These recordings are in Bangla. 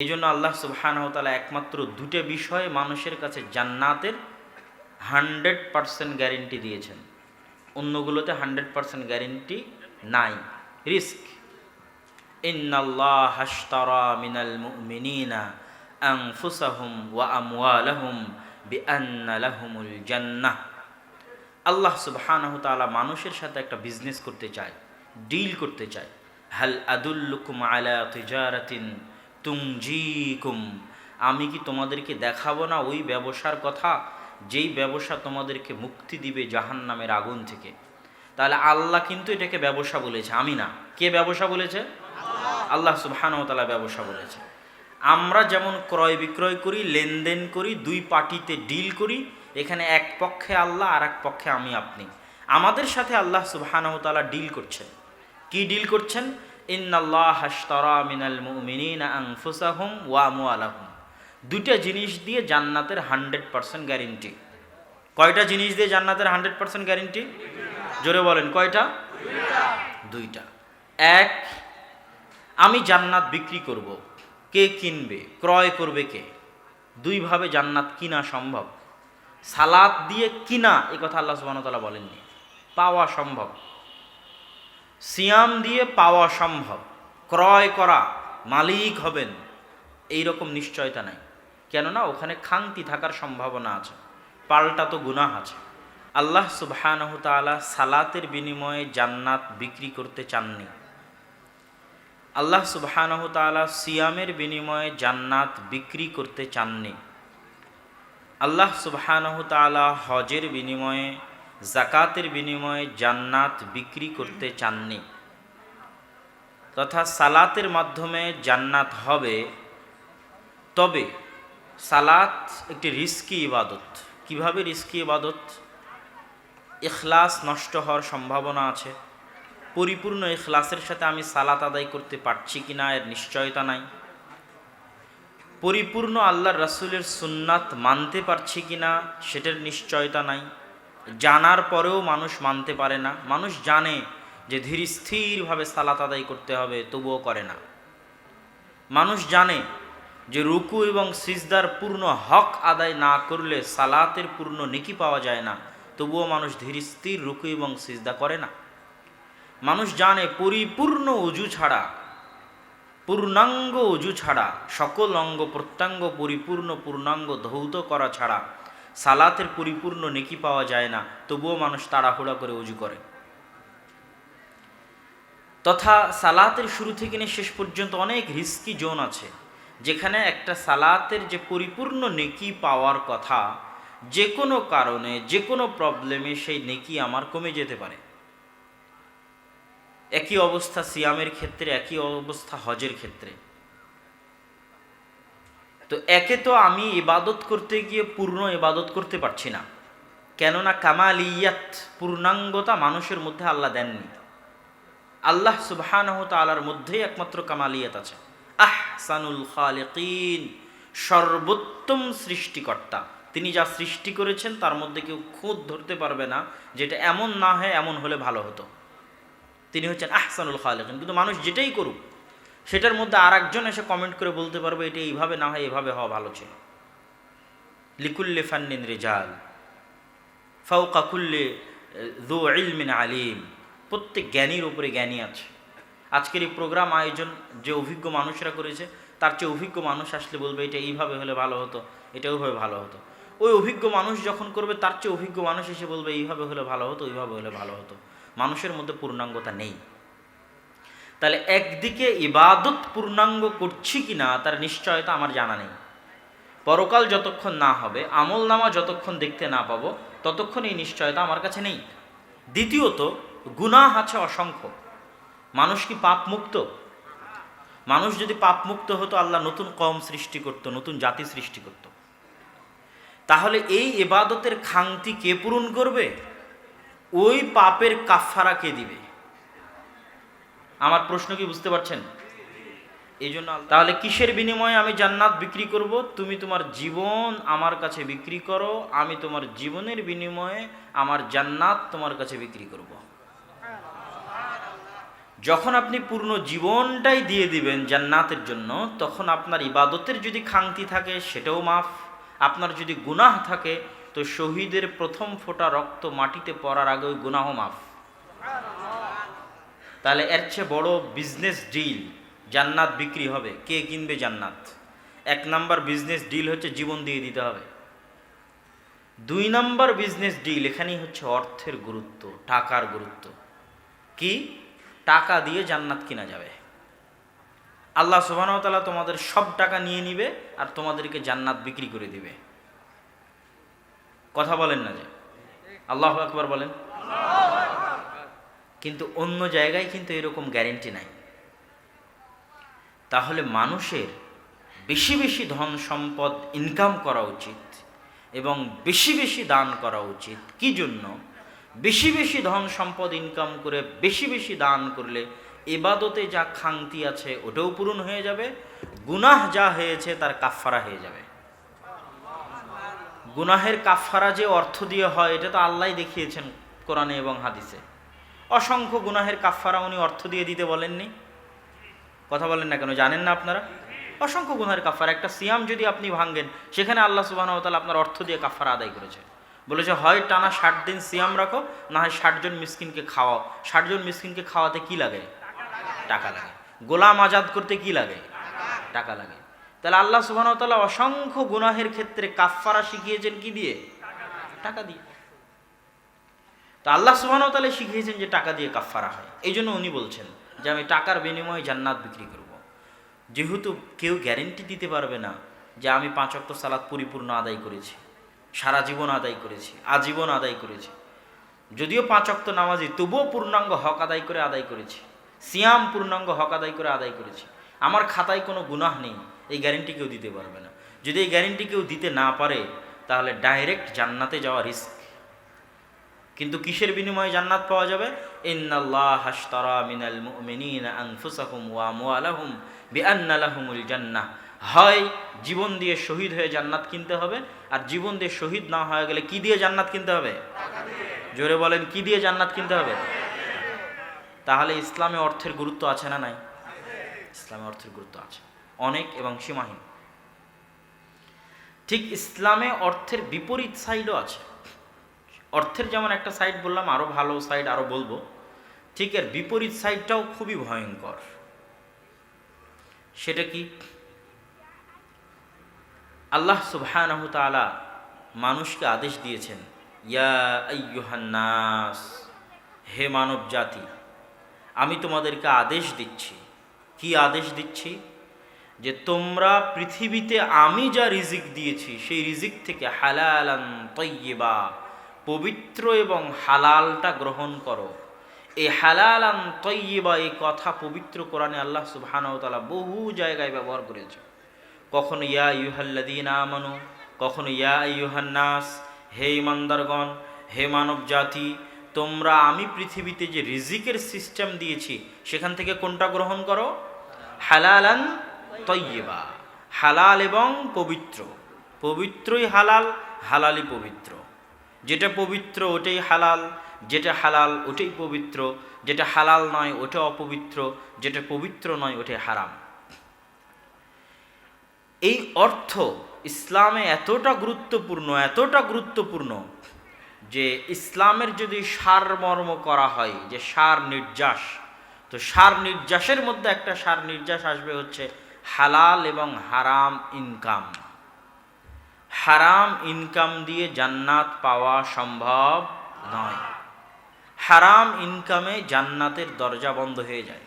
এই জন্য আল্লাহ সুবাহানহতালা একমাত্র দুটো বিষয়ে মানুষের কাছে জান্নাতের হান্ড্রেড পারসেন্ট গ্যারেন্টি দিয়েছেন। অন্যগুলোতে হান্ড্রেড পারসেন্ট গ্যারেন্টি নাই। রিস্ক। মিনাল ওয়া জান্নাহ। আল্লাহ সুবহানাহু তাআলা মানুষের সাথে একটা বিজনেস করতে চায় ডিল করতে চায়। হাল আদুল্লুকুম আলা তিজারাতিন তুমজিকুম আমি কি তোমাদেরকে দেখাবো না ওই ব্যবসার কথা? যেই ব্যবসা তোমাদেরকে মুক্তি দিবে জাহান নামের আগুন থেকে। তাহলে আল্লাহ কিন্তু এটাকে ব্যবসা বলেছে আমি না। কে ব্যবসা বলেছে? আল্লাহ। সুবহানাহু তাআলা ব্যবসা বলেছে। আমরা যেমন ক্রয় বিক্রয় করি লেনদেন করি দুই পার্টিতে ডিল করি এখানে এক পক্ষে আল্লাহ আর এক পক্ষে আমি আপনি। আমাদের সাথে আল্লাহ সুবহানাহু তাআলা ডিল করছেন। কি ডিল করছেন? দুইটা জিনিস দিয়ে জান্নাতের হান্ড্রেড পার্সেন্ট গ্যারেন্টি। কয়টা জিনিস দিয়ে জান্নাতের হান্ড্রেড পার্সেন্ট গ্যারেন্টি? জোরে বলেন, কয়টা? দুইটা। এক, আমি জান্নাত বিক্রি করব। কে কিনবে? ক্রয় করবে কে? দুইভাবে জান্নাত কিনা সম্ভব? সালাত দিয়ে কিনা, এ কথা আল্লাহ সুবাহতালা বলেননি। পাওয়া সম্ভব। সিয়াম দিয়ে পাওয়া সম্ভব। ক্রয় করা মালিক হবেন। এই রকম নিশ্চয়তা নাই। কেননা ওখানে খাংতি থাকার সম্ভাবনা আছে। পাল্টা তো গুনাহ আছে। আল্লাহ সুবহানাহু তাআলা সালাতের বিনিময়ে জান্নাত বিক্রি করতে চাননি। আল্লাহ সুবহানাহু সিয়ামের বিনিময়ে জান্নাত বিক্রি করতে চাননি। আল্লাহ সুবহানাহু হজের বিনিময়ে জাকাতের বিনিময়ে জান্নাত বিক্রি করতে চাননি। তথা সালাতের মাধ্যমে জান্নাত হবে। তবে সালাত একটি রিস্কি ইবাদত। কীভাবে রিস্কি ইবাদত? ইখলাস নষ্ট হওয়ার সম্ভাবনা আছে। পরিপূর্ণ ইখলাসের সাথে আমি সালাত আদায় করতে পারছি কি না এর নিশ্চয়তা নাই। পরিপূর্ণ আল্লাহর রাসূলের সুন্নাত মানতে পারছি কি না সেটার নিশ্চয়তা নাই। জানার পরেও মানুষ মানতে পারে না। মানুষ জানে যে ধীর স্থিরভাবে সালাত আদায় করতে হবে, তবুও করে না। মানুষ জানে যে রুকু এবং সিজদার পূর্ণ হক আদায় না করলে সালাতের পূর্ণ নেকি পাওয়া যায় না, তবুও মানুষ ধীর স্থির রুকু এবং সিজদা করে না। মানুষ জানে পরিপূর্ণ অজু ছাড়া, পূর্ণাঙ্গ অজু ছাড়া, সকল অঙ্গ প্রত্যঙ্গ পরিপূর্ণ পূর্ণাঙ্গ ধৌত করা ছাড়া সালাতের পরিপূর্ণ নেকি পাওয়া যায় না, তবুও মানুষ তাড়াহুড়া করে উজু করে। তথা সালাতের শুরু থেকে নিয়ে শেষ পর্যন্ত অনেক রিস্কি জোন আছে, যেখানে একটা সালাতের যে পরিপূর্ণ নেকি পাওয়ার কথা, যে কোনো কারণে, যে কোনো প্রবলেমে সেই নেকি আমার কমে যেতে পারে। একই অবস্থা সিয়ামের ক্ষেত্রে, একই অবস্থা হজের ক্ষেত্রে। তো একে তো আমি ইবাদত করতে গিয়ে পূর্ণ ইবাদত করতে পারছি না। কেননা কামালিয়াত পূর্ণাঙ্গতা মানুষের মধ্যে আল্লাহ দেননি। আল্লাহ সুবহানাহু তাআলার মধ্যেই একমাত্র কামালিয়াত আছে। আহসানুল খালিকিন, সর্বোত্তম সৃষ্টিকর্তা। তিনি যা সৃষ্টি করেছেন, তার মধ্যে কেউ খুদ ধরতে পারবে না, যেটা এমন না হয়, এমন হলে ভালো হতো। তিনি হচ্ছেন আহসানুল খালিকিন। কিন্তু মানুষ যেটাই করুক সেটার মধ্যে আর একজন এসে কমেন্ট করে বলতে পারবে, এটা এইভাবে না হয়, এভাবে হওয়া ভালো ছিল। লিকুল্লে ফান্নিন রেজাল ফাউকা কুল্লে দু ইলমিন আলিম। প্রত্যেক জ্ঞানীর উপরে জ্ঞানী আছে। আজকের এই প্রোগ্রাম আয়োজন যে অভিজ্ঞ মানুষরা করেছে, তার চেয়ে অভিজ্ঞ মানুষ আসলে বলবে, এটা এইভাবে হলে ভালো হতো এটা ওইভাবে ভালো হতো। ওই অভিজ্ঞ মানুষ যখন করবে, তার চেয়ে অভিজ্ঞ মানুষ এসে বলবে, এইভাবে হলে ভালো হতো, ওইভাবে হলে ভালো হতো। মানুষের মধ্যে পূর্ণাঙ্গতা নেই। তাহলে একদিকে ইবাদত পূর্ণাঙ্গ করছি কি না তার নিশ্চয়তা আমার জানা নেই। পরকাল যতক্ষণ না হবে, আমল নামা যতক্ষণ দেখতে না পাবো ততক্ষণ এই নিশ্চয়তা আমার কাছে নেই। দ্বিতীয়ত, গুনাহ আছে অসংখ্য। মানুষ কি পাপ মুক্ত মানুষ যদি পাপ মুক্ত হতো, আল্লাহ নতুন কম সৃষ্টি করত, নতুন জাতি সৃষ্টি করত। তাহলে এই এবাদতের খাংতি কে পূরণ করবে? ওই পাপের কাফারা কে দিবে? আমার প্রশ্ন কি বুঝতে পারছেন? এই জন্য তাহলে কিসের বিনিময়ে আমি জান্নাত বিক্রি করব? তুমি তোমার জীবন আমার কাছে বিক্রি করো আমি তোমার জীবনের বিনিময়ে আমার জান্নাত তোমার কাছে বিক্রি করব। যখন আপনি পূর্ণ জীবনটাই দিয়ে দিবেন জান্নাতের জন্য তখন আপনার ইবাদতের যদি খাংতি থাকে সেটাও মাফ। আপনার যদি গুনাহ থাকে তো শহীদের প্রথম ফোঁটা রক্ত মাটিতে পড়ার আগে ওই গুনাহ মাফ। তাহলে এর চেয়ে বড় বিজনেস ডিল জান্নাত বিক্রি হবে। কে কিনবে জান্নাত? এক নাম্বার বিজনেস ডিল হচ্ছে জীবন দিয়ে দিতে হবে। দুই নাম্বার বিজনেস ডিল এখানেই হচ্ছে অর্থের গুরুত্ব, টাকার গুরুত্ব। কি? টাকা দিয়ে জান্নাত কিনা যাবে। আল্লাহ সুবাহতালা তোমাদের সব টাকা নিয়ে নিবে আর তোমাদেরকে জান্নাত বিক্রি করে দিবে। কথা বলেন না যে। আল্লাহ একবার বলেন। কিন্তু অন্য জায়গায় কিন্তু এরকম গ্যারেন্টি নাই। তাহলে মানুষের বেশি বেশি ধন সম্পদ ইনকাম করা উচিত এবং বেশি বেশি দান করা উচিত। কি জন্য? বেশি বেশি ধন সম্পদ ইনকাম করে বেশি বেশি দান করলে এবাদতে যা খাংতি আছে ওটাও পূরণ হয়ে যাবে, গুনাহ যা হয়েছে তার কাফফারা হয়ে যাবে। গুনাহের কাফফারা যে অর্থ দিয়ে হয়, এটা তো আল্লাহ দেখিয়েছেন কোরআনে এবং হাদিসে। অসংখ্য গুনাহের কাফফারা উনি অর্থ দিয়ে দিতে বলেননি। কথা বলেন না কেন, জানেন না আপনারা? অসংখ্য গুনাহের কাফারা একটা সিয়াম যদি আপনি ভাঙ্গেন সেখানে আল্লাহ সুবাহ আপনার অর্থ দিয়ে কাফারা আদায় করেছে। বলেছে হয়, টানা ষাট দিন সিয়াম রাখো, না হয় ষাটজন মিসকিনকে খাওয়াও। ষাটজন মিসকিনকে খাওয়াতে কি লাগে? টাকা লাগে। গোলাম আজাদ করতে কি লাগে? টাকা লাগে। তাহলে আল্লাহ সুবাহ তাল্লাহ অসংখ্য গুনাহের ক্ষেত্রে কাফারা শিখিয়েছেন কি দিয়ে? টাকা দিয়ে। তো আল্লাহ সুবাহ তাল্লাহ শিখিয়েছেন যে টাকা দিয়ে কাফারা হয়। এই জন্য উনি বলছেন যে আমি টাকার বিনিময়ে জান্নাত বিক্রি করব। যেহেতু কেউ গ্যারেন্টি দিতে পারবে না যে আমি পাঁচ অক্ট সালাদ পরিপূর্ণ আদায় করেছি, সারা জীবন আদায় করেছি, আজীবন আদায় করেছি। যদিও পাঁচ অক্ত নামাজি, তবুও পূর্ণাঙ্গ হক আদায় করে আদায় করেছি, সিয়াম পূর্ণাঙ্গ হক আদায় করে আদায় করেছি। আমার খাতায় কোনো গুনাহ নেই, এই গ্যারেন্টি কেউ দিতে পারবে না। যদি এই গ্যারেন্টি কেউ দিতে না পারে, তাহলে ডাইরেক্ট জান্নাতে যাওয়া রিস্ক কিন্তু কিসের বিনিময়ে জান্নাত পাওয়া যাবে? ইন্নাল্লাহ হাশতারা মিনাল মুমিনিনা আনফুসাহুম ওয়া আমওয়ালাহুম বিআন্না লাহুমুল জান্নাহ। হয় জীবন দিয়ে শহীদ হয়ে জান্নাত কিনতে হবে, আর জীবন দিয়ে শহীদ না হয়ে গেলে কি দিয়ে জান্নাত কিনতে হবে? জোরে বলেন, কি দিয়ে জান্নাত কিনতে হবে? তাহলে ইসলামে অর্থের গুরুত্ব আছে না নাই? ইসলামে অর্থের গুরুত্ব আছে। অনেক এবং সীমাহীন। ঠিক ইসলামে অর্থের বিপরীত সাইডও আছে। অর্থের যেমন একটা সাইড বললাম আরও ভালো সাইড আরও বলব। ঠিক এর বিপরীত সাইডটাও খুবই ভয়ঙ্কর। সেটা কি? আল্লাহ সুবহানাহু তাআলা মানুষকে আদেশ দিয়েছেন আইয়ুহান্নাস হে মানব জাতি, আমি তোমাদেরকে আদেশ দিচ্ছি। কি আদেশ দিচ্ছি? যে তোমরা পৃথিবীতে আমি যা রিজিক দিয়েছি, সেই রিজিক থেকে হালালান তৈবা পবিত্র এবং হালালটা গ্রহণ করো। এই হালালান তৈবা এই কথা পবিত্র কোরআনে আল্লাহ সুবহানাহু বহু জায়গায় ব্যবহার করেছে কখনো ইয়া ইউহাল্লাদিন আমানু, কখনো ইয়া ইউহান্নাস হে ইমানদারগণ হে মানব জাতি তোমরা আমি পৃথিবীতে যে রিজিকের সিস্টেম দিয়েছি, সেখান থেকে কোনটা গ্রহণ করো? হালালান তৈবা হালাল এবং পবিত্র। পবিত্রই হালাল, হালালই পবিত্র। যেটা পবিত্র ওটাই হালাল, যেটা হালাল ওটাই পবিত্র, যেটা হালাল নয় ওটা অপবিত্র, যেটা পবিত্র নয় ওটাই হারাম। এই অর্থ ইসলামে এতটা গুরুত্বপূর্ণ এতটা গুরুত্বপূর্ণ যে ইসলামের যদি সারমর্ম করা হয়, যে সার নির্যাস, তো সার নির্যাসের মধ্যে একটা সার নির্যাস আসবে হচ্ছে হালাল এবং হারাম ইনকাম। হারাম ইনকাম দিয়ে জান্নাত পাওয়া সম্ভব নয়। হারাম ইনকামে জান্নাতের দরজা বন্ধ হয়ে যায়।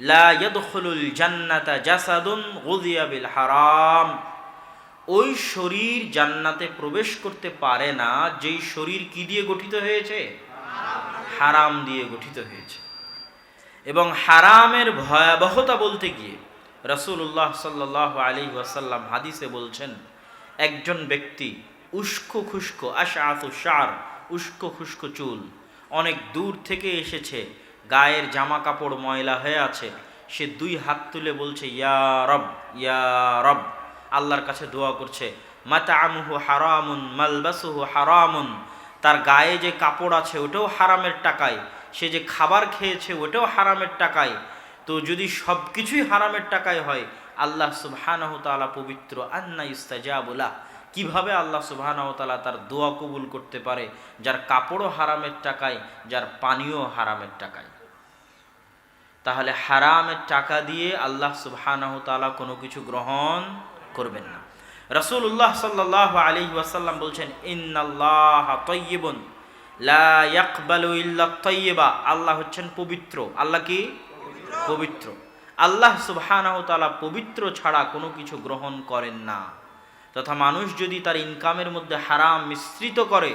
লা ইয়াদখুলুল জান্নাতা জাসাদুন গুযিয়া হারাম। ওই শরীর জান্নাতে প্রবেশ করতে পারে না, যেই শরীর কি দিয়ে গঠিত হয়েছে? হারাম দিয়ে গঠিত হয়েছে। এবং হারামের ভয়াবহতা বলতে গিয়ে রসুল্লাহ সাল্লাহ আলী ওয়াসাল্লাম হাদিসে বলছেন একজন ব্যক্তি, উস্কো খুস্কো আশাফু সার উস্কো খুস্কো চুল। অনেক দূর থেকে এসেছে, গায়ের জামা কাপড় ময়লা হয়ে আছে। সে দুই হাত তুলে বলছে, ইয়া রব ইয়া রব। আল্লাহর কাছে দোয়া করছে মাতা আমুহু হারামুন, মালবাসুহু হারামুন। তার গায়ে যে কাপড় আছে, ওটাও হারামের টাকায়। সে যে খাবার খেয়েছে, ওটাও হারামের টাকায়। তো যদি সব কিছুই হারামের টাকায় হয় আল্লাহ সুবহানাহু তাআলা পবিত্র আন্না ইস্তাজাবুলা কীভাবে আল্লাহ সুবহানাহু তাআলা তার দোয়া কবুল করতে পারে? যার কাপড়ও হারামের টাকায়, যার পানীয় হারামের টাকায়। তাহলে হারামের টাকা দিয়ে আল্লাহ সুবহানাহু তাআলা কোনো কিছু গ্রহণ করবেন না। রাসূলুল্লাহ সাল্লাল্লাহু আলাইহি ওয়াসাল্লাম বলছেন, ইন্নাল্লাহ তাইয়্যিবুন, লা ইয়াকবালু ইল্লা তাইয়্যিবা। আল্লাহ হচ্ছেন পবিত্র। আল্লাহ কি? পবিত্র। আল্লাহ সুবহানাহু তাআলা পবিত্র ছাড়া কোনো কিছু গ্রহণ করেন না। তথা মানুষ যদি তার ইনকামের মধ্যে হারাম মিশ্রিত করে,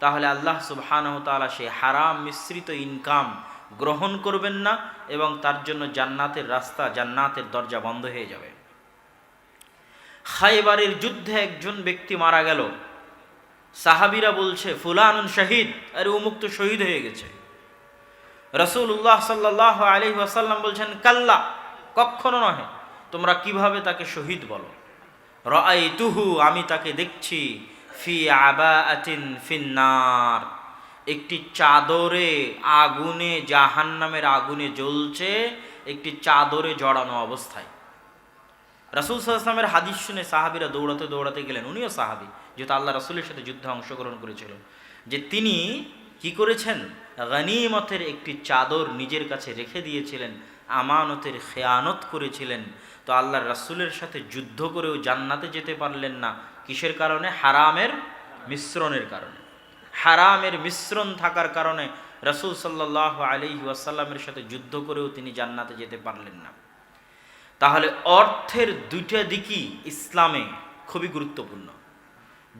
তাহলে আল্লাহ সুবহানাহু তাআলা সেই হারাম মিশ্রিত ইনকাম গ্রহণ করবেন না এবং তার জন্য জান্নাতের রাস্তা, জান্নাতের দরজা বন্ধ হয়ে যাবে। খাইবারের যুদ্ধে একজন ব্যক্তি মারা গেল। সাহাবিরা বলছে, ফুলানুন শহীদ। আরে উমুক্ত শহীদ হয়ে গেছে। রসুল্লাহ সাল্লাহ আলি ওয়াসাল্লাম বলছেন, কাল্লা কখনো নহে। তোমরা কীভাবে তাকে শহীদ বলো? রাই তুহু আমি তাকে দেখছি ফি আবা আতিন ফিন্নার। একটি চাদরে আগুনে, জাহান্নামের আগুনে জ্বলছে, একটি চাদরে জড়ানো অবস্থায়। রাসুল সাল্লামের হাদিস শুনে সাহাবিরা দৌড়াতে দৌড়াতে গেলেন। উনিও সাহাবি, যেহেতু আল্লাহ রাসুলের সাথে যুদ্ধে অংশগ্রহণ করেছিলেন। যে তিনি কি করেছেন? গনিমতের একটি চাদর নিজের কাছে রেখে দিয়েছিলেন, আমানতের খেয়ানত করেছিলেন। তো আল্লাহ রাসুলের সাথে যুদ্ধ করেও জান্নাতে যেতে পারলেন না। কিসের কারণে? হারামের মিশ্রণের কারণে। হারামের মিশ্রণ থাকার কারণে রসুল সাল্লাহ আলি ওয়াসাল্লামের সাথে যুদ্ধ করেও তিনি জান্নাতে যেতে পারলেন না। তাহলে অর্থের দুইটা দিকই ইসলামে খুবই গুরুত্বপূর্ণ।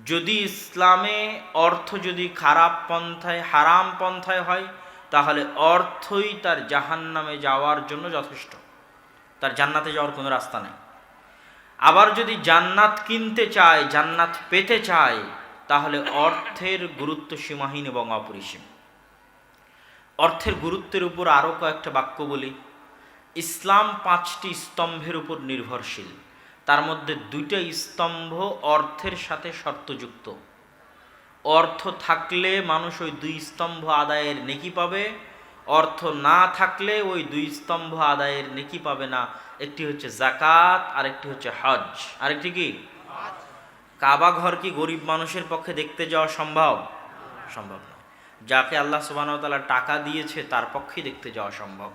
যদি ইসলামে অর্থ যদি খারাপ পন্থায়, হারাম পন্থায় হয়, তাহলে অর্থই তার জাহান নামে যাওয়ার জন্য যথেষ্ট। তার জান্নাতে যাওয়ার কোনো রাস্তা নেই। আবার যদি জান্নাত কিনতে চায়, জান্নাত পেতে চায়, তাহলে অর্থের গুরুত্ব সীমাহীন এবং অপরিসীম। অর্থের গুরুত্বের উপর আরও কয়েকটা বাক্য বলি। ইসলাম পাঁচটি স্তম্ভের উপর নির্ভরশীল। তার মধ্যে দুইটা স্তম্ভ অর্থের সাথে শর্তযুক্ত। অর্থ থাকলে মানুষ ওই দুই স্তম্ভ আদায়ের নেকি পাবে, অর্থ না থাকলে ওই দুই স্তম্ভ আদায়ের নেকি পাবে না। একটি হচ্ছে জাকাত আরেকটি হচ্ছে হজ। আরেকটি কি? কাবা ঘর কি গরিব মানুষের পক্ষে দেখতে যাওয়া সম্ভব? সম্ভব না যাকে আল্লাহ সুবাহতালা টাকা দিয়েছে, তার পক্ষেই দেখতে যাওয়া সম্ভব।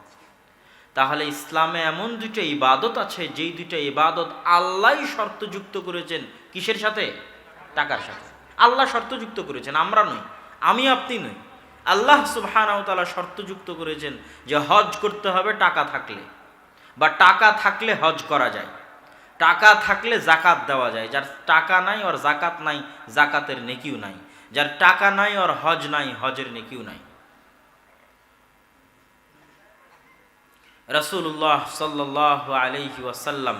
তাহলে ইসলামে এমন দুটো ইবাদত আছে, যেই দুইটা ইবাদত আল্লাহ শর্তযুক্ত করেছেন। কিসের সাথে? টাকার সাথে। আল্লাহ শর্তযুক্ত করেছেন, আমরা নই, আমি আপনি নই। আল্লাহ সুবাহানাওতালা শর্তযুক্ত করেছেন যে হজ করতে হবে, টাকা থাকলে। বা টাকা থাকলে হজ করা যায়। টাকা থাকলে জাকাত দেওয়া যায়। যার টাকা নাই ওর জাকাত নাই জাকাতের নেকিও নাই। যার টাকা নাই ওর হজ নাই, হজের নেকিও নাই। রসুল্লাহ সাল্লাহ আলহি ওয়াসাল্লাম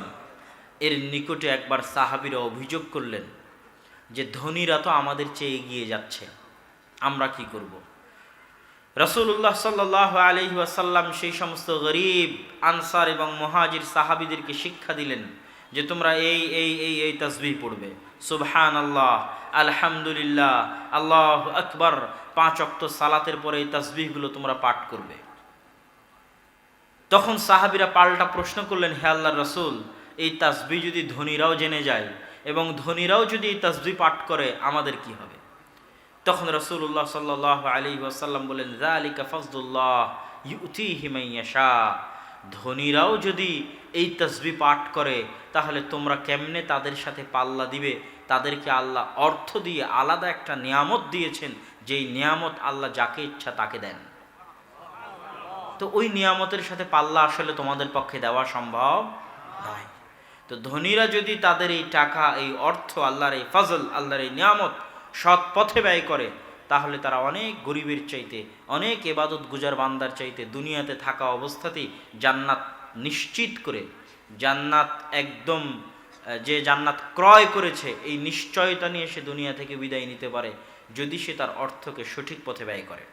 এর নিকটে একবার সাহাবিরা অভিযোগ করলেন যে ধনীরা তো আমাদের চেয়ে এগিয়ে যাচ্ছে, আমরা কি করব। রসুল্লাহ সাল্লাহ আলহি ওয়াসাল্লাম সেই সমস্ত গরিব, আনসার এবং মহাজির সাহাবিদেরকে শিক্ষা দিলেন যে তোমরা এই এই এই এই তসবিহ পড়বে সুবহান আল্লাহ আলহামদুলিল্লাহ, আল্লাহ আকবর, পাঁচ অক্ত সালাতের পরে এই তসবিহগুলো তোমরা পাঠ করবে তখন সাহাবিরা পাল্টা প্রশ্ন করলেন, হে আল্লাহ রসুল, এই তাসবি যদি ধনীরাও জেনে যায় এবং ধনীরাও যদি এই তাসবি পাঠ করে, আমাদের কি হবে? তখন রসুল্লাহ সাল্লাহ আলী ওয়াসাল্লাম বলেন জালিকা ফজদুল্লাহ ইউতি হিমাইয়াশা ধনীরাও যদি এই তসবি পাঠ করে, তাহলে তোমরা কেমনে তাদের সাথে পাল্লা দিবে? তাদেরকে আল্লাহ অর্থ দিয়ে আলাদা একটা নিয়ামত দিয়েছেন, যেই নিয়ামত আল্লাহ যাকে ইচ্ছা তাকে দেন। তো ওই নিয়ামতের সাথে পাল্লা আসলে তোমাদের পক্ষে দেওয়া সম্ভব নয়। তো ধনীরা যদি তাদের এই টাকা, এই অর্থ, আল্লাহর এই ফজল, আল্লাহর এই নিয়ামত সৎ পথে ব্যয় করে, তাহলে তারা অনেক গরিবের চাইতে, অনেক এবাদত গুজার বান্দার চাইতে দুনিয়াতে থাকা অবস্থাতেই জান্নাত নিশ্চিত করে, জান্নাত একদম যে জান্নাত ক্রয় করেছে, এই নিশ্চয়তা নিয়ে সে দুনিয়া থেকে বিদায় নিতে পারে, যদি সে তার অর্থকে সঠিক পথে ব্যয় করে।